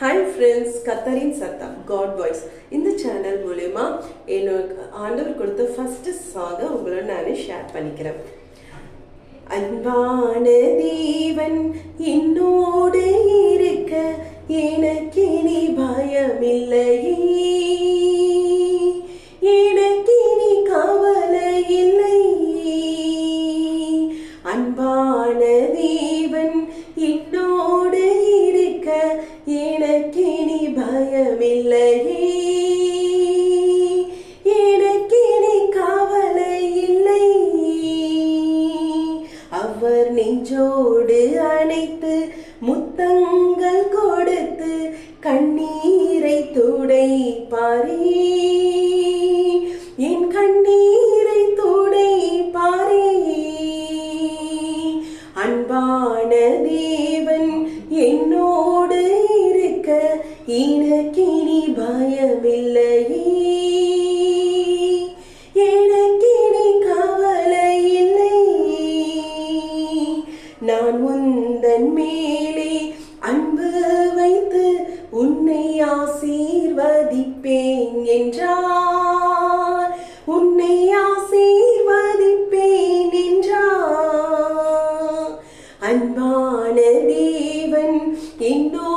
Hi friends கத்தரின் சத்தம் God voice இந்த சேனல் மூலயமா என்னோட ஆண்டவர் கொடுத்த ஃபஸ்ட்டு சாங்கை உங்களோட நான் ஷேர் பண்ணிக்கிறேன். அன்பான தேவன் என்னோடு இருக்க எனக்கினி பயமில்லையே. எனக்கினி கவலை இல்லை அன்பான தேவன் பயமில்லையே எனக்கினி கவலை இல்லை. அவர் நெஞ்சோடு அணைத்து முத்தங்கள் கொடுத்து கண்ணீரை துடைப்பாரே. என் கண்ணீரை துடைப்பாரே. அன்பான எனக்கினி பயமில்லையே. எனக்கினி கவலை இல்லை நான் உந்தன் மேலே அன்பு வைத்து உன்னை ஆசீர்வதிப்பேன் என்றார். உன்னை ஆசீர்வதிப்பேன் என்றார். அன்பான தேவன் என்னோ